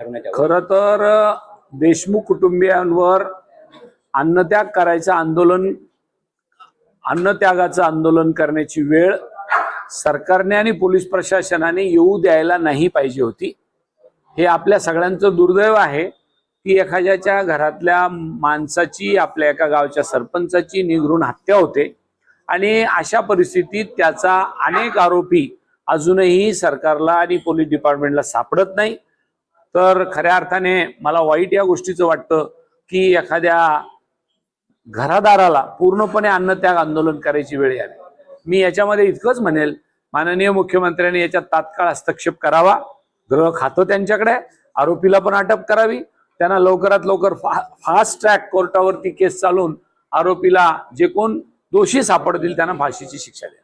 खर तर देशमुख कुटुंबियांवर अन्नत्याग करायचं आंदोलन अन्नत्यागाचं आंदोलन करण्याची वेळ सरकारने आणि पोलीस प्रशासनाने येऊ द्यायला नाही पाहिजे होती. हे आपल्या सगळ्यांचं दुर्दैव आहे की एखाद्याच्या घरातल्या माणसाची आपल्या एका गावच्या सरपंचाची निघरून हत्या होते आणि अशा परिस्थितीत त्याचा अनेक आरोपी अजूनही सरकारला आणि पोलीस डिपार्टमेंटला सापडत नाही. तर खऱ्या अर्थाने मला वाईट या गोष्टीचं वाटतं की एखाद्या घरादाराला पूर्णपणे अन्नत्याग आंदोलन करायची वेळ यावी. मी याच्यामध्ये इतकंच म्हणेल माननीय मुख्यमंत्र्यांनी याच्यात तात्काळ हस्तक्षेप करावा. गृह खातं त्यांच्याकडे आरोपीला पण अटक करावी. त्यांना लवकरात लवकर फा फास्ट ट्रॅक कोर्टावरती केस चालून आरोपीला जे कोण दोषी सापडतील त्यांना फाशीची शिक्षा द्या